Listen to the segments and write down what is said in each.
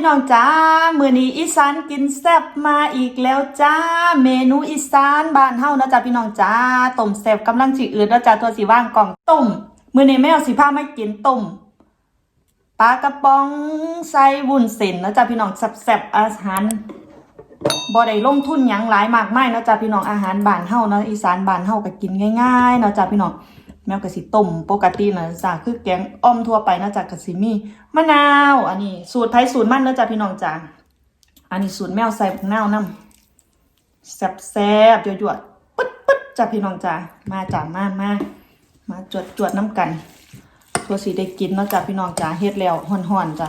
พี่น้องจ้ามื้อนี้อีสานกินแซ่บมาอีกแล้วจ้า เมนูอีสานบ้านเฮานะจ้าพี่น้องจ้าต้มแซ่บกำลังสิอืดแล้วจ้าตัวสิว่างกล่องต้มมื้อนี้แม่เอาสิพาไมากินต้มปลากระป๋องใส่วุ้นเส้นนะจ้าพี่น้องแซ่บๆอาหารบ่ได้ลงทุนหยังหลายมากมายนะจ้าพี่น้องอาหารบ้านเฮานะอีสานบ้านเฮาก็กินง่ายๆนะจ้าพี่น้อง แมวกะสิต้มปกตินะจ้ะคือแกงอ้อมทั่วไปนะจ๊ะกะสิมีมะนาว อันนี้ สูตรไทยสูตรมั่นนะจ๊ะพี่น้องจ้ะอันนี้สูตรแมวใส่ผักนาวนำแซ่บแซ่บๆยั่วๆปึ๊ดปึ๊ดจ้ะพี่น้องจ้ะมาจ้ะมามามาจวดจวดน้ำกันตัวสีได้กินนะจ้ะพี่น้องจ้ะเฮ็ดแล้วห่อนๆจ้ะ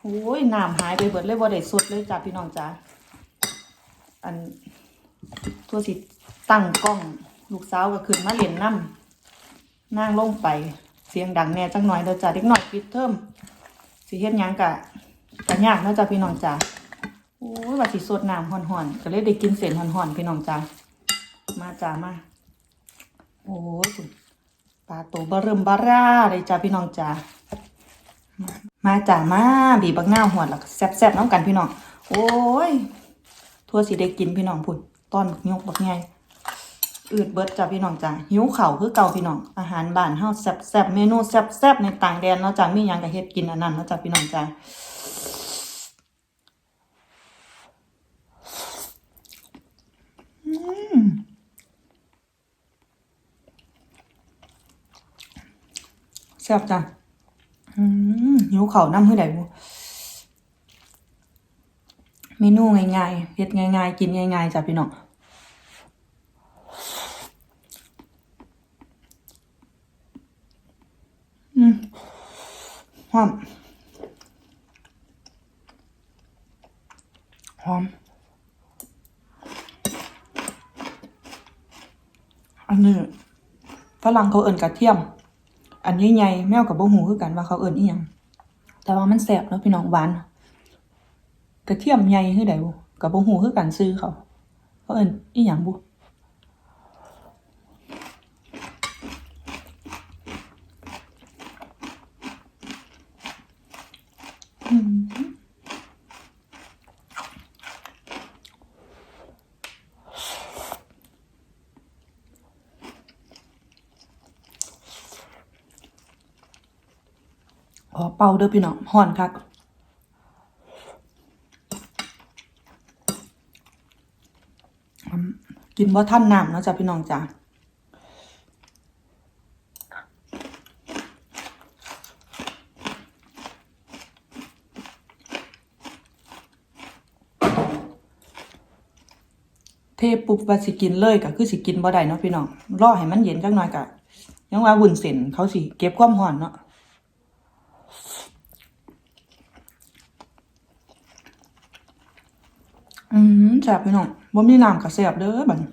โอ้ยน้ำหายไปเบิดเลยบ่ได้สุดเลยจ้ะพี่น้องจ้ะอันตัวสิตั้งกล้อง ลูกสาวก็ขึ้นมาเล่นน้ำนั่งลงไป เสียงดังแน่จังหน่อยเด้อจ้าเด็กหน่อยปิดเทอมสิเฮ็ดยังกะกะยากเนาะจ้าพี่น้องจ้าโอ้ยว่าสิสดน้ำห่อนๆก็เลยได้กินเส้นห่อนๆพี่น้องจ้ามาจ้ามาโอ้ยปลาโตบะเริ่มบาร่าเลยจ้าพี่น้องจ้ามาจ้ามาบีบักหน้าวหวดแล้วก็แซ่บๆน้ำกันพี่น้องโอ้ยทั่วสิได้กินพี่น้องพุ่นต้อนบกยกบักใหญ่ อืดเบิดจ้ะพี่น้องจ้ะหิวเข่าคือเก่าพี่น้องอาหารบ้านเฮาแซ่บๆเมนูแซ่บๆในต่างแดนเนาะจ้ะมีหยังก็เฮ็ดกินอันนั้นเนาะจ้ะพี่น้องจ้ะแซ่บจ้ะหิวเข่าวนำคือใดบ่เมนูง่ายๆเฮ็ดง่ายๆ กินง่ายๆจ้ะพี่น้อง อืม หอม หอม อันนี้ฝรั่งเขาเอิ่นกระเทียม อันใหญ่ๆแมวกับบ่หูคือกันว่าเขาเอิ่นอีหยังแต่ว่ามันแซ่บเนาะพี่น้องหวาน กระเทียมใหญ่คือใดบ่กับบ่หูคือกันซื้อเขา เขาเอิ่นอีหยังบ่อืม ข อเป่าเด้อพี่น้องห่อนคักกินว่าท่านน้ำนะจ้ะพี่น้องจ้ะเทปุ๊บว่าสิกินเลยก็คือสิกินบ่ได้เนาะพี่น้องรอให้มันเย็นจักหน่อยก็ยังว่าวุ้นเส้นเขาสิเก็บความร้อนเนาะ อืม แซ่บพี่น้องบ่มีน้ำก็แซ่บเด้อบัดนี้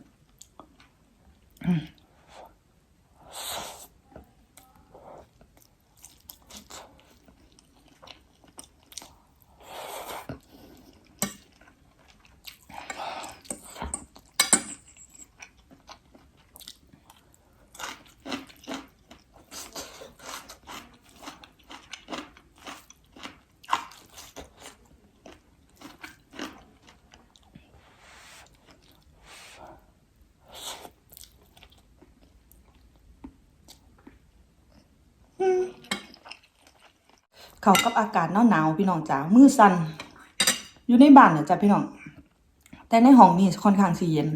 เข้ากับอากาศหนาวๆพี่น้องจ๋ามือสั่นอยู่ในบ้านน่ะจ้ะพี่น้อง แต่ในห้องนี่ค่อนข้างสิเย็น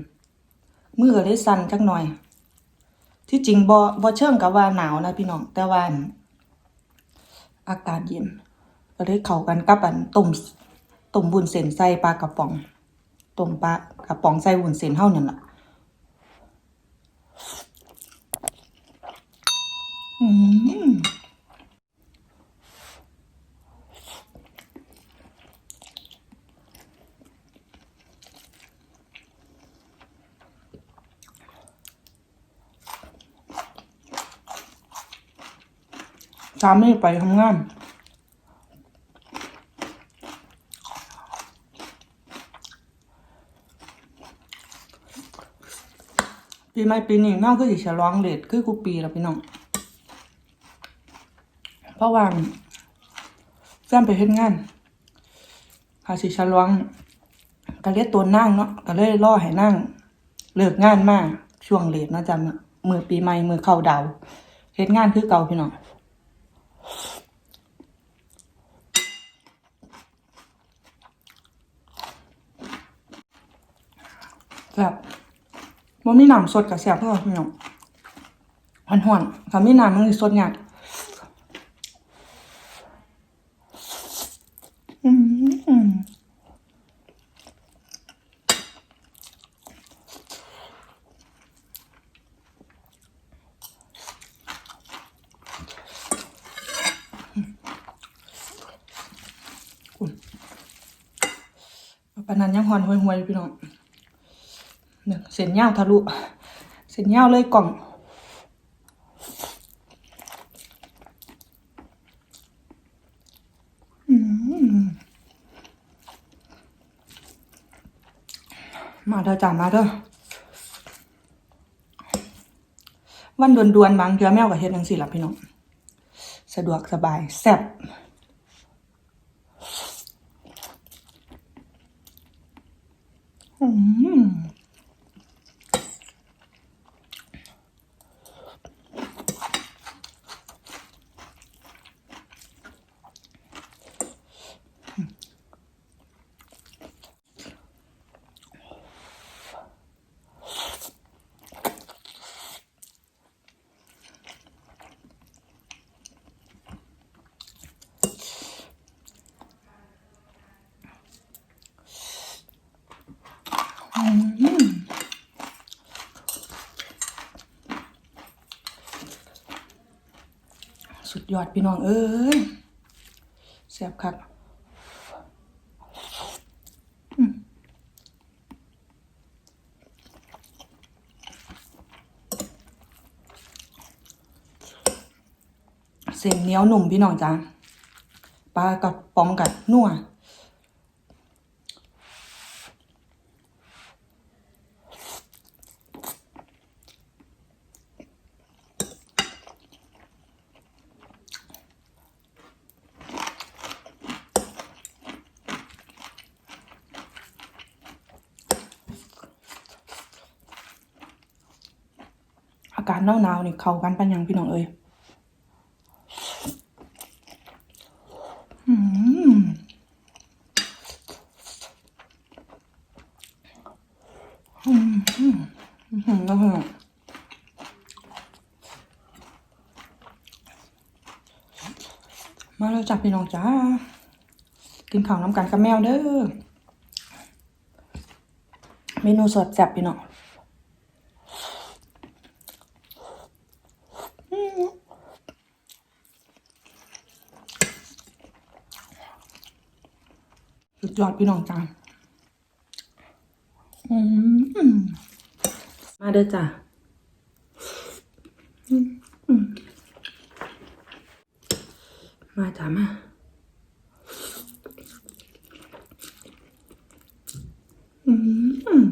มือก็เลยสั่นจักหน่อย ที่จริงบ่บ่เชิงกับว่าหนาวนะพี่น้อง แต่ว่าอากาศเย็นก็เลยเข้ากันกับอันต้มต้มวุ้นเส้นใส่ปลากระป๋องต้มปลากระป๋องใส่วุ้นเส้นเฮานั่นแหละอืม สามีไปทำงานปีใหม่ปีนี้น้องคือสิฉลองเลทคือกูปีแล้วพี่น้อง เพราะว่าแฟฟนไปเฮ็ดงานหาสิฉลองก็เรียตัวนั่งเนาะก็เลยรอให้นั่งเลิกงานมาช่วงเลทนะจ้ะมื้อปีใหม่มือเข้าดาวเฮ็ดงานคือเก่าพี่น้อง แบบบ่มีน้ำสดกับแซ่บเท่าพี่น้องห่อนๆถ้ามีน้ำมันสิสดยากอืมปนนั้นยังหอนห่วยๆอยู่พี่น้อง เนี่ยเส้นยาวทะลุ เส้นยาวเลยกล่อง มาเด้อจ้ามาเด้อวันด่วนๆบางเทือแมวกับเฮ็ดจังซี่ล่ะพี่น้อง สะดวกสบายแซ่บ อืมสุด ยอดพี่น้องเอ้ยแซ่บคักเส้นเหนียวหนุ่มพี่น้องจ้าปลากระป๋องกัดนัวากาศหนาวหนาๆนี่เข้ากันปันยังพี่น้องเอ้ยอืมอืมอืมอืมองมาแล้วจับพี่น้องจ้า กินข้าวน้ำกันกับแมวเด้อ เมนูสดแซ่บพี่น้อง สุดยอดพี่น้องจ้ามมาเด้อจ้าอืมอืมมาจ้ามาอืม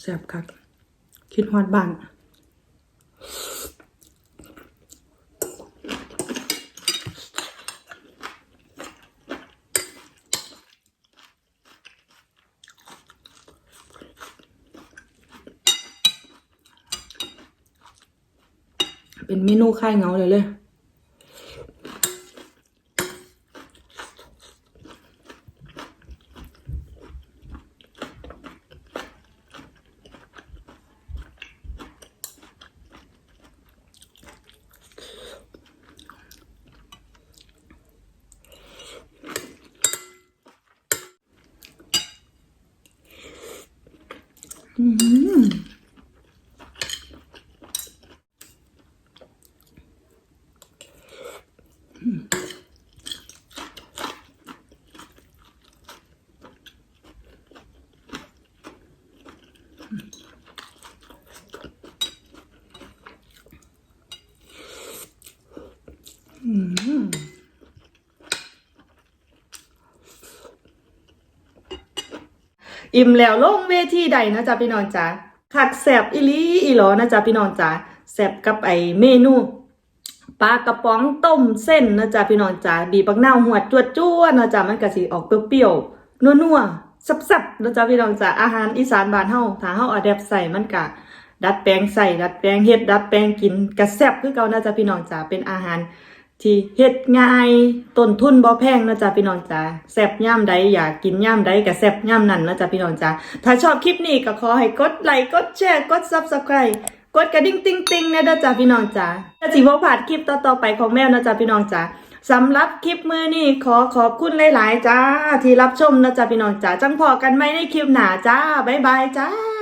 แซ่บคักคิดฮอดบ้าน เป็นเมนูค่ายเหงาเลยเลยอืม อิ่มแล้วลงเวทีใดนะจ๊ะพี่น้องจ๋าคักแสบอีลีอีหลอนะจ๊ะพี่น้องจ๋าแซบกับไอเมนูปลากระป๋องต้มเส้นนะจ๊ะพี่น้องจ๋าบีบักนาวหัวจวดจ้วนะจ๊ะมันก็สิออกเปรี้ยวๆนัวๆสับๆนะจ๊ะพี่น้องจ๋าอาหารอีสานบ้านเฮาถ้าเฮาอาแดบใส่มันก็ดัดแปลงใส่ดัดแปลงเฮ็ดดัดแปลงกินก็แซบคือเก่านะจ๊ะพี่น้องจ๋าเป็นอาหาร ที่เฮ็ดง่ายต้นทุนบ่แพงนะจ๊ะพี่น้องจ๋าแซ่บย่ำใดอยากกินย่ำใดก็แซ่บย่ำนั้นนะจ๊ะพี่น้องจ๋าถ้าชอบคลิปนี้ก็ขอให้กดไลค์กดแชร์กด Subscribe กดกระดิ่งติ๊งติ๊งๆนะจ้ะพี่น้องจ๋าถ้าสิบ่พลาดคลิปต่อๆไปของแมวนะจ๊ะพี่น้องจ๋าสำหรับคลิปมือนี้ขอขอบคุณหลาย ๆ จ้า ที่รับชมนะจ๊ะพี่น้องจ๋าจังพอกันไหมในคลิปหน้าจ้าบ๊ายบายจ้า